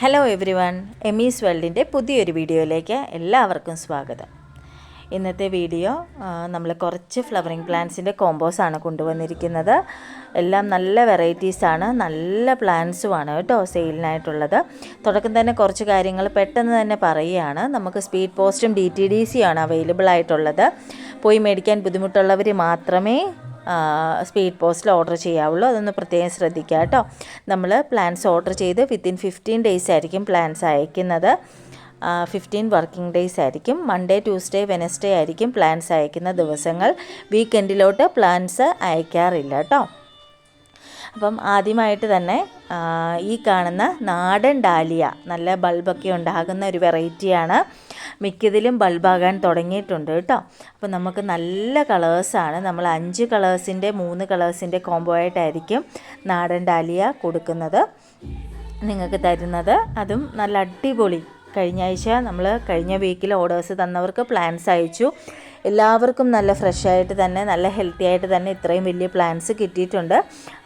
Hello everyone Emi's വേൾഡിന്റെ പുതിയൊരു വീഡിയോയിലേക്ക് എല്ലാവർക്കും സ്വാഗതം. ഇന്നത്തെ വീഡിയോ നമ്മൾ കുറച്ച് ഫ്ലവറിങ് പ്ലാന്റ്സിന്റെ കോമ്പോസാണ് കൊണ്ടുവന്നിരിക്കുന്നത്. എല്ലാം നല്ല വെറൈറ്റീസാണ് നല്ല പ്ലാന്റ്സുമാണ് കേട്ടോ സെയിലിനായിട്ടുള്ളത് തുടക്കം തന്നെ കുറച്ച് കാര്യങ്ങൾ പെട്ടെന്ന് തന്നെ പറയുകയാണ്. നമുക്ക് സ്പീഡ് പോസ്റ്റും ഡി ടി ഡി സിയാണ് അവൈലബിൾ ആയിട്ടുള്ളത്. പോയി മേടിക്കാൻ ബുദ്ധിമുട്ടുള്ളവർ മാത്രമേ സ്പീഡ് പോസ്റ്റിൽ ഓർഡർ ചെയ്യാവുള്ളൂ. അതൊന്ന് പ്രത്യേകം ശ്രദ്ധിക്കുക കേട്ടോ. നമ്മൾ പ്ലാൻസ് ഓർഡർ ചെയ്ത് വിത്തിൻ ഫിഫ്റ്റീൻ ഡേയ്സ് ആയിരിക്കും പ്ലാൻസ് അയക്കുന്നത്. ഫിഫ്റ്റീൻ വർക്കിംഗ് ഡേയ്സ് ആയിരിക്കും. മൺഡേ ട്യൂസ്ഡേ വെനസ്ഡേ ആയിരിക്കും പ്ലാൻസ് അയക്കുന്ന ദിവസങ്ങൾ. വീക്കെൻഡിലോട്ട് പ്ലാൻസ് അയക്കാറില്ല കേട്ടോ. അപ്പം ആദ്യമായിട്ട് തന്നെ ഈ കാണുന്ന നാടൻ ഡാലിയ നല്ല ബൾബൊക്കെ ഉണ്ടാകുന്ന ഒരു വെറൈറ്റിയാണ്. മിക്കതിലും ബൾബാകാൻ തുടങ്ങിയിട്ടുണ്ട് കേട്ടോ. അപ്പോൾ നമുക്ക് നല്ല കളേഴ്സാണ് നമ്മൾ അഞ്ച് കളേഴ്സിന്റെ മൂന്ന് കളേഴ്സിന്റെ കോംബോ ആയിട്ടായിരിക്കും നാടൻ ഡാലിയ കൊടുക്കുന്നത്. നിങ്ങൾക്ക് തരുന്നത്. അതും നല്ല അടിപൊളി കഴിഞ്ഞ ആഴ്ച നമ്മൾ കഴിഞ്ഞ വീക്കിൽ ഓർഡേഴ്സ് തന്നവർക്ക് പ്ലാൻസ് അയച്ചു. എല്ലാവർക്കും നല്ല ഫ്രഷായിട്ട് തന്നെ നല്ല ഹെൽത്തി ആയിട്ട് തന്നെ ഇത്രയും വലിയ പ്ലാൻസ് കിട്ടിയിട്ടുണ്ട്.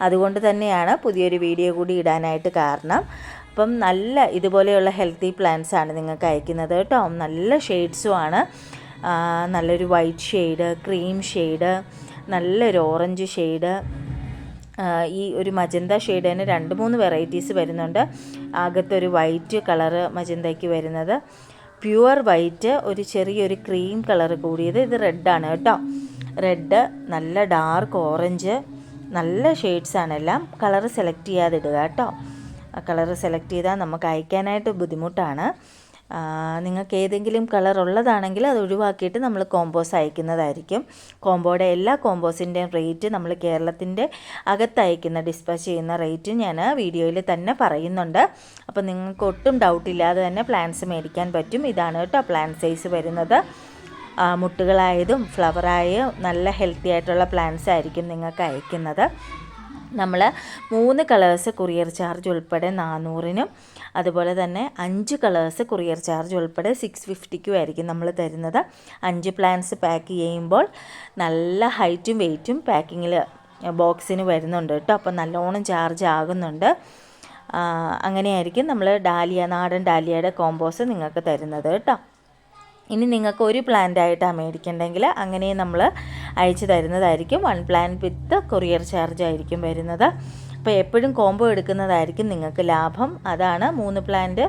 അതുകൊണ്ട് തന്നെയാണ് പുതിയൊരു വീഡിയോ കൂടി ഇടാനായിട്ട് കാരണം. അപ്പം നല്ല ഇതുപോലെയുള്ള ഹെൽത്തി പ്ലാൻസ് ആണ് നിങ്ങൾക്ക് അയക്കുന്നത് കേട്ടോ. നല്ല ഷെയ്ഡ്സും ആണ്. നല്ലൊരു വൈറ്റ് ഷെയ്ഡ് ക്രീം ഷെയ്ഡ് നല്ലൊരു ഓറഞ്ച് ഷെയ്ഡ് ഈ ഒരു മജന്ത ഷെയ്ഡ് തന്നെ രണ്ട് മൂന്ന് വെറൈറ്റീസ് വരുന്നുണ്ട്. അകത്തൊരു വൈറ്റ് കളറ് മജന്തയ്ക്ക് വരുന്നത്. പ്യുവർ വൈറ്റ് ഒരു ചെറിയൊരു ക്രീം കളർ കൂടിയത് ഇത് റെഡാണ് കേട്ടോ. റെഡ് നല്ല ഡാർക്ക് ഓറഞ്ച് നല്ല ഷെയ്ഡ്സാണ് എല്ലാം. കളർ സെലക്ട് ചെയ്യാതിടുക കേട്ടോ. കളർ സെലക്ട് ചെയ്താൽ നമുക്ക് അയക്കാനായിട്ട് ബുദ്ധിമുട്ടാണ്. നിങ്ങൾക്ക് ഏതെങ്കിലും കളർ ഉള്ളതാണെങ്കിൽ അത് ഒഴിവാക്കിയിട്ട് നമ്മൾ കോമ്പോസ് അയക്കുന്നതായിരിക്കും. കോമ്പോയുടെ എല്ലാ കോമ്പോസിന്റെയും റേറ്റ് നമ്മൾ കേരളത്തിന്റെ അകത്ത് അയക്കുന്ന ഡിസ്പാച്ച് ചെയ്യുന്ന റേറ്റ് ഞാൻ വീഡിയോയിൽ തന്നെ പറയുന്നുണ്ട്. അപ്പോൾ നിങ്ങൾക്ക് ഒട്ടും ഡൗട്ടില്ലാതെ തന്നെ പ്ലാന്റ്സ് മേടിക്കാൻ പറ്റും. ഇതാണ് കേട്ടോ പ്ലാന്റ് സൈസ് വരുന്നത്. മുട്ടുകളായതും ഫ്ലവറായും നല്ല ഹെൽത്തി ആയിട്ടുള്ള പ്ലാന്റ്സ് ആയിരിക്കും നിങ്ങൾക്ക് അയക്കുന്നത്. നമ്മൾ മൂന്ന് കളേഴ്സ് കൊറിയർ ചാർജ് ഉൾപ്പെടെ നാനൂറിനും അതുപോലെ തന്നെ അഞ്ച് കളേഴ്സ് കൊറിയർ ചാർജ് ഉൾപ്പെടെ സിക്സ് ഫിഫ്റ്റിക്കും ആയിരിക്കും നമ്മൾ തരുന്നത്. അഞ്ച് പ്ലാൻസ് പാക്ക് ചെയ്യുമ്പോൾ നല്ല ഹൈറ്റും വെയ്റ്റും പാക്കിങ്ങിൽ ബോക്സിന് വരുന്നുണ്ട് കേട്ടോ അപ്പോൾ നല്ലോണം ചാർജ് ആകുന്നുണ്ട്. അങ്ങനെയായിരിക്കും നമ്മൾ ഡാലിയ നാടൻ ഡാലിയയുടെ കോമ്പോസ് നിങ്ങൾക്ക് തരുന്നത് കേട്ടോ ഇനി നിങ്ങൾക്ക് ഒരു പ്ലാന്റ് ആയിട്ടാണ് മേടിക്കണ്ടെങ്കിൽ അങ്ങനെ നമ്മൾ അയച്ചു തരുന്നതായിരിക്കും. One plan with courier charge ആയിരിക്കും വരുന്നത്. അപ്പോൾ എപ്പോഴും കോംബോ എടുക്കുന്നതായിരിക്കും നിങ്ങൾക്ക് ലാഭം. അതാണ് മൂന്ന് പ്ലാന്റ്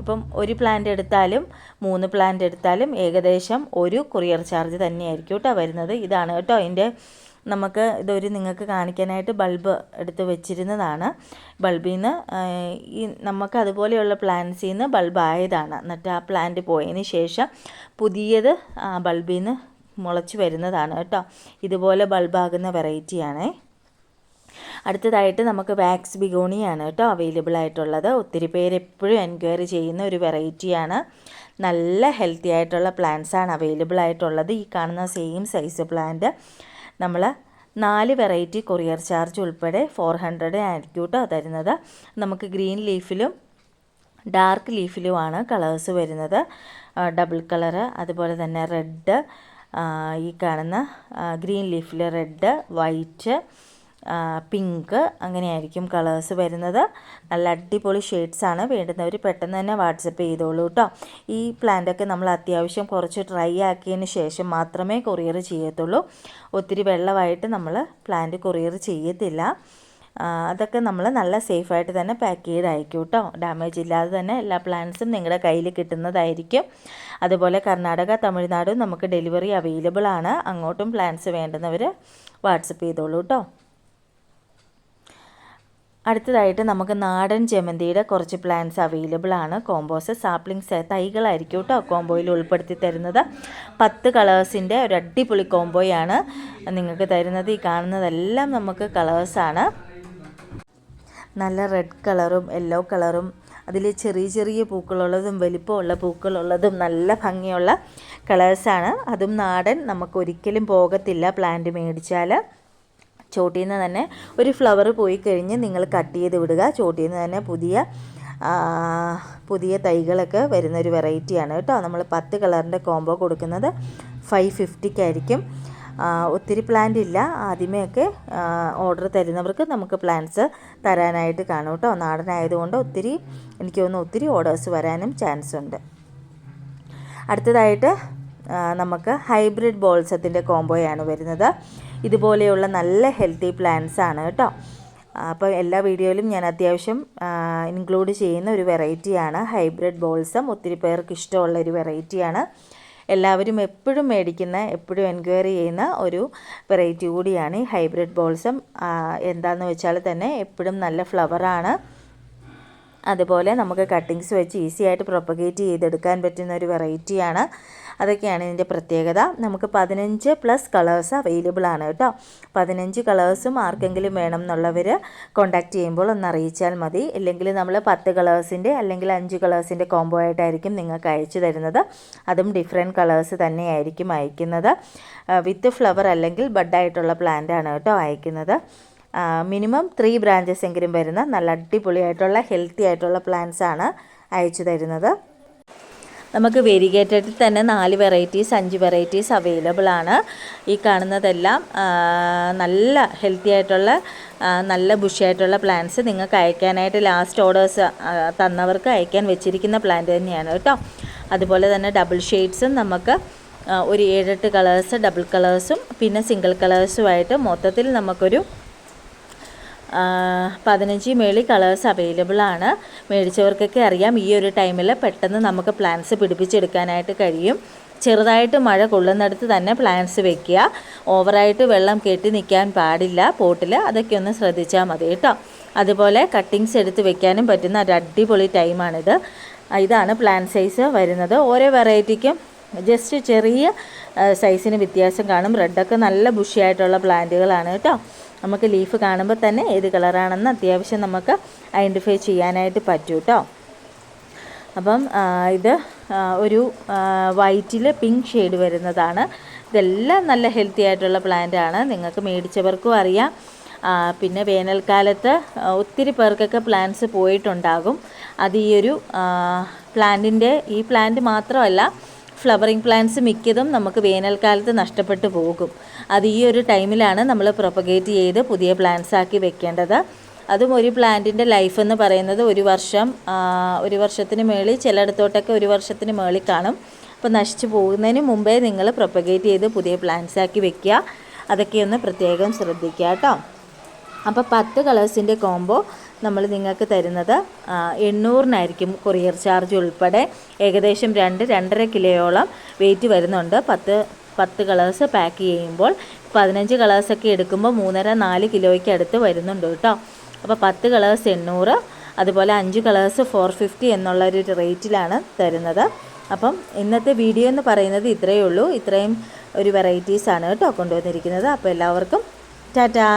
ഇപ്പം ഒരു പ്ലാന്റ് എടുത്താലും മൂന്ന് പ്ലാന്റ് എടുത്താലും ഏകദേശം ഒരു കൊറിയർ ചാർജ് തന്നെയായിരിക്കും കേട്ടോ വരുന്നത്. ഇതാണ് കേട്ടോ അതിന്റെ നമുക്ക് ഇതൊരു നിങ്ങൾക്ക് കാണിക്കാനായിട്ട് ബൾബ് എടുത്ത് വെച്ചിരുന്നതാണ്. ബൾബിൽ നിന്ന് ഈ നമുക്ക് അതുപോലെയുള്ള പ്ലാന്റ്സിൽ നിന്ന് ബൾബ് ആയതാണ്. എന്നിട്ട് ആ പ്ലാന്റ് പോയതിന് ശേഷം പുതിയത് ബൾബിൽ നിന്ന് മുളച്ച് വരുന്നതാണ് കേട്ടോ. ഇതുപോലെ ബൾബാകുന്ന വെറൈറ്റിയാണേ. അടുത്തതായിട്ട് നമുക്ക് വാക്സ് ബിഗോണിയാണ് കേട്ടോ അവൈലബിൾ ആയിട്ടുള്ളത്. ഒത്തിരി പേര് എപ്പോഴും എൻക്വയറി ചെയ്യുന്ന ഒരു വെറൈറ്റിയാണ്. നല്ല ഹെൽത്തി ആയിട്ടുള്ള പ്ലാന്റ്സാണ് അവൈലബിൾ ആയിട്ടുള്ളത്. ഈ കാണുന്ന സെയിം സൈസ് പ്ലാന്റ്. നമ്മൾ നാല് വെറൈറ്റി കൊറിയർ ചാർജ് ഉൾപ്പെടെ ഫോർ ഹൺഡ്രഡ് ആയിരിക്കും തരുന്നത്. നമുക്ക് ഗ്രീൻ ലീഫിലും ഡാർക്ക് ലീഫിലുമാണ് കളേഴ്സ് വരുന്നത്. ഡബിൾ കളറ് അതുപോലെ തന്നെ റെഡ് ഈ കാണുന്ന ഗ്രീൻ ലീഫിൽ റെഡ് വൈറ്റ് പിങ്ക് അങ്ങനെയായിരിക്കും കളേഴ്സ് വരുന്നത്. നല്ല അടിപൊളി ഷെയ്ഡ്സാണ് വേണ്ടുന്നവർ പെട്ടെന്ന് തന്നെ വാട്സപ്പ് ചെയ്തോളൂ കേട്ടോ ഈ പ്ലാന്റൊക്കെ നമ്മൾ അത്യാവശ്യം കുറച്ച് ഡ്രൈ ആക്കിയതിന് ശേഷം മാത്രമേ കൊറിയർ ചെയ്യത്തുള്ളൂ. ഒത്തിരി വെള്ളമായിട്ട് നമ്മൾ പ്ലാന്റ് കൊറിയർ ചെയ്യത്തില്ല. അതൊക്കെ നമ്മൾ നല്ല സേഫായിട്ട് തന്നെ പാക്ക് ചെയ്ത് അയക്കും കേട്ടോ ഡാമേജ് ഇല്ലാതെ തന്നെ എല്ലാ പ്ലാന്റ്സും നിങ്ങളുടെ കയ്യിൽ കിട്ടുന്നതായിരിക്കും. അതുപോലെ കർണാടക തമിഴ്നാടും നമുക്ക് ഡെലിവറി അവൈലബിൾ ആണ്. അങ്ങോട്ടും പ്ലാന്റ്സ് വേണ്ടുന്നവർ വാട്സപ്പ് ചെയ്തോളൂ കേട്ടോ അടുത്തതായിട്ട് നമുക്ക് നാടൻ ജമന്തിയുടെ കുറച്ച് പ്ലാന്റ്സ് അവൈലബിൾ ആണ്. കോമ്പോസ് സാപ്ലിങ്സ് തൈകളായിരിക്കും കേട്ടോ കോംബോയിൽ ഉൾപ്പെടുത്തി തരുന്നത്. പത്ത് കളേഴ്സിന്റെ ഒരു അടിപൊളി കോംബോയാണ് നിങ്ങൾക്ക് തരുന്നത്. ഈ കാണുന്നതെല്ലാം നമുക്ക് കളേഴ്സാണ് നല്ല റെഡ് കളറും യെല്ലോ കളറും അതിൽ ചെറിയ ചെറിയ പൂക്കളുള്ളതും വലിപ്പമുള്ള പൂക്കളുള്ളതും നല്ല ഭംഗിയുള്ള കളേഴ്സാണ് അതും നാടൻ നമുക്ക് ഒരിക്കലും പോകത്തില്ല പ്ലാന്റ് മേടിച്ചാൽ ചോട്ടിൽ നിന്ന് തന്നെ ഒരു ഫ്ലവർ പോയി കഴിഞ്ഞ് നിങ്ങൾ കട്ട് ചെയ്ത് വിടുക. ചോട്ടിൽ നിന്ന് തന്നെ പുതിയ പുതിയ തൈകളൊക്കെ വരുന്ന ഒരു വെറൈറ്റിയാണ് കേട്ടോ. നമ്മൾ പത്ത് കളറിന്റെ കോംബോ കൊടുക്കുന്നത് ഫൈവ് ഫിഫ്റ്റിക്കായിരിക്കും ഒത്തിരി പ്ലാന്റ് ഇല്ല. ആദ്യമേയൊക്കെ ഓർഡർ തരുന്നവർക്ക് നമുക്ക് പ്ലാന്റ്സ് തരാനായിട്ട് കാണും കേട്ടോ. നാടനായതുകൊണ്ട് ഒത്തിരി എനിക്ക് തോന്നുന്നു ഒത്തിരി ഓർഡേഴ്സ് വരാനും ചാൻസ് ഉണ്ട് അടുത്തതായിട്ട് നമുക്ക് ഹൈബ്രിഡ് ബോൾസത്തിന്റെ കോംബോയാണ് വരുന്നത്. ഇതുപോലെയുള്ള നല്ല ഹെൽത്തി പ്ലാന്റ്സ് ആണ് കേട്ടോ. അപ്പോൾ എല്ലാ വീഡിയോയിലും ഞാൻ അത്യാവശ്യം ഇൻക്ലൂഡ് ചെയ്യുന്ന ഒരു വെറൈറ്റിയാണ് ഹൈബ്രിഡ് ബോൾസം. ഒത്തിരി പേർക്ക് ഇഷ്ടമുള്ള ഒരു വെറൈറ്റിയാണ്. എല്ലാവരും എപ്പോഴും മേടിക്കുന്ന എപ്പോഴും എൻക്വയറി ചെയ്യുന്ന ഒരു വെറൈറ്റി കൂടിയാണ് ഈ ഹൈബ്രിഡ് ബോൾസം. എന്താണെന്ന് വെച്ചാൽ തന്നെ എപ്പോഴും നല്ല ഫ്ലവറാണ്. അതുപോലെ നമുക്ക് കട്ടിങ്സ് വെച്ച് ഈസി ആയിട്ട് പ്രൊപ്പഗേറ്റ് ചെയ്തെടുക്കാൻ പറ്റുന്ന ഒരു വെറൈറ്റിയാണ്. അതൊക്കെയാണ് ഇതിന്റെ പ്രത്യേകത. നമുക്ക് പതിനഞ്ച് പ്ലസ് കളേഴ്സ് അവൈലബിൾ ആണ് കേട്ടോ. പതിനഞ്ച് കളേഴ്സും ആർക്കെങ്കിലും വേണം എന്നുള്ളവർ കോൺടാക്റ്റ് ചെയ്യുമ്പോൾ ഒന്ന് അറിയിച്ചാൽ മതി. ഇല്ലെങ്കിൽ നമ്മൾ പത്ത് കളേഴ്സിന്റെ അല്ലെങ്കിൽ അഞ്ച് കളേഴ്സിന്റെ കോംബോ ആയിട്ടായിരിക്കും നിങ്ങൾക്ക് അയച്ചു തരുന്നത്. അതും ഡിഫറെന്റ് കളേഴ്സ് തന്നെയായിരിക്കും അയക്കുന്നത്. വിത്ത് ഫ്ലവർ അല്ലെങ്കിൽ ബഡായിട്ടുള്ള പ്ലാന്റ് ആണ് കേട്ടോ അയക്കുന്നത്. മിനിമം ത്രീ ബ്രാഞ്ചസ് എങ്കിലും വരുന്ന നല്ല അടിപൊളിയായിട്ടുള്ള ഹെൽത്തി ആയിട്ടുള്ള പ്ലാന്റ്സ് ആണ് അയച്ചു തരുന്നത്. നമുക്ക് വെരിഗേറ്റഡിൽ തന്നെ നാല് വെറൈറ്റീസ് അഞ്ച് വെറൈറ്റീസ് അവൈലബിൾ ആണ്. ഈ കാണുന്നതെല്ലാം നല്ല ഹെൽത്തി ആയിട്ടുള്ള നല്ല ബുഷിയായിട്ടുള്ള പ്ലാന്റ്സ് നിങ്ങൾക്ക് അയക്കാനായിട്ട് ലാസ്റ്റ് ഓർഡേഴ്സ് തന്നവർക്ക് അയക്കാൻ വെച്ചിരിക്കുന്ന പ്ലാന്റ് തന്നെയാണ് കേട്ടോ. അതുപോലെ തന്നെ ഡബിൾ ഷെയ്ഡ്സും നമുക്ക് ഒരു ഏഴെട്ട് കളേഴ്സ് ഡബിൾ കളേഴ്സും പിന്നെ സിംഗിൾ കളേഴ്സുമായിട്ട് മൊത്തത്തിൽ നമുക്കൊരു പതിനഞ്ച് മേളി കളേഴ്സ് അവൈലബിൾ ആണ്. മേടിച്ചവർക്കൊക്കെ അറിയാം ഈ ഒരു ടൈമിൽ പെട്ടെന്ന് നമുക്ക് പ്ലാന്റ്സ് പിടിപ്പിച്ചെടുക്കാനായിട്ട് കഴിയും. ചെറുതായിട്ട് മഴ കൊള്ളുന്നിടത്ത് തന്നെ പ്ലാന്റ്സ് വെക്കുക. ഓവറായിട്ട് വെള്ളം കെട്ടി നിൽക്കാൻ പാടില്ല പോട്ടിൽ അതൊക്കെ ഒന്ന് ശ്രദ്ധിച്ചാൽ മതി കേട്ടോ. അതുപോലെ കട്ടിങ്സ് എടുത്ത് വെക്കാനും പറ്റുന്ന ഒരു അടിപൊളി ടൈമാണിത് ഇതാണ് പ്ലാന്റ് സൈസ് വരുന്നത്. ഓരോ വെറൈറ്റിക്കും ജസ്റ്റ് ചെറിയ സൈസിന് വ്യത്യാസം കാണും. റെഡൊക്കെ നല്ല ബുഷിയായിട്ടുള്ള പ്ലാന്റുകളാണ് കേട്ടോ. നമുക്ക് ലീഫ് കാണുമ്പോൾ തന്നെ ഏത് കളറാണെന്ന് അത്യാവശ്യം നമുക്ക് ഐഡന്റിഫൈ ചെയ്യാനായിട്ട് പറ്റും കേട്ടോ അപ്പം ഇത് ഒരു വൈറ്റിൽ പിങ്ക് ഷെയ്ഡ് വരുന്നതാണ്. ഇതെല്ലാം നല്ല ഹെൽത്തി ആയിട്ടുള്ള പ്ലാന്റ് ആണ്. നിങ്ങൾക്ക് മേടിച്ചവർക്കും അറിയാം. പിന്നെ വേനൽക്കാലത്ത് ഒത്തിരി പേർക്കൊക്കെ പ്ലാന്റ്സ് പോയിട്ടുണ്ടാകും. അത് ഈ ഒരു പ്ലാന്റിന്റെ ഈ പ്ലാന്റ് മാത്രമല്ല ഫ്ലവറിങ് പ്ലാന്റ്സ് മിക്കതും നമുക്ക് വേനൽക്കാലത്ത് നഷ്ടപ്പെട്ടു പോകും. അത് ഈ ഒരു ടൈമിലാണ് നമ്മൾ പ്രൊപ്പഗേറ്റ് ചെയ്ത് പുതിയ പ്ലാന്റ്സ് ആക്കി വെക്കേണ്ടത്. അതും ഒരു പ്ലാന്റിന്റെ ലൈഫ് എന്ന് പറയുന്നത് ഒരു വർഷം ഒരു വർഷത്തിന് മേളിൽ ചിലയിടത്തോട്ടൊക്കെ ഒരു വർഷത്തിന് മേളിൽ കാണും. അപ്പോൾ നശിച്ചു പോകുന്നതിന് മുമ്പേ നിങ്ങൾ പ്രൊപ്പഗേറ്റ് ചെയ്ത് പുതിയ പ്ലാന്റ്സ് ആക്കി വെക്കുക. അതൊക്കെ ഒന്ന് പ്രത്യേകം ശ്രദ്ധിക്കുക കേട്ടോ. അപ്പോൾ പത്ത് കളേഴ്സിന്റെ കോംബോ നമ്മൾ നിങ്ങൾക്ക് തരുന്നത്. എണ്ണൂറിനായിരിക്കും കൊറിയർ ചാർജ് ഉൾപ്പെടെ. ഏകദേശം രണ്ട് രണ്ടര കിലോയോളം വെയിറ്റ് വരുന്നുണ്ട്. പത്ത് പത്ത് കളേഴ്സ് പാക്ക് ചെയ്യുമ്പോൾ പതിനഞ്ച് കളേഴ്സൊക്കെ എടുക്കുമ്പോൾ മൂന്നര നാല് കിലോയ്ക്ക് അടുത്ത് വരുന്നുണ്ട് കേട്ടോ. അപ്പോൾ പത്ത് കളേഴ്സ് എണ്ണൂറ് അതുപോലെ അഞ്ച് കളേഴ്സ് ഫോർ ഫിഫ്റ്റി എന്നുള്ള ഒരു റേറ്റിലാണ് തരുന്നത്. അപ്പം ഇന്നത്തെ വീഡിയോ എന്ന് പറയുന്നത് ഇത്രയേ ഉള്ളൂ. ഇത്രയും ഒരു വെറൈറ്റീസാണ് കേട്ടോ കൊണ്ടുവന്നിരിക്കുന്നത്. അപ്പോൾ എല്ലാവർക്കും ടാറ്റാ!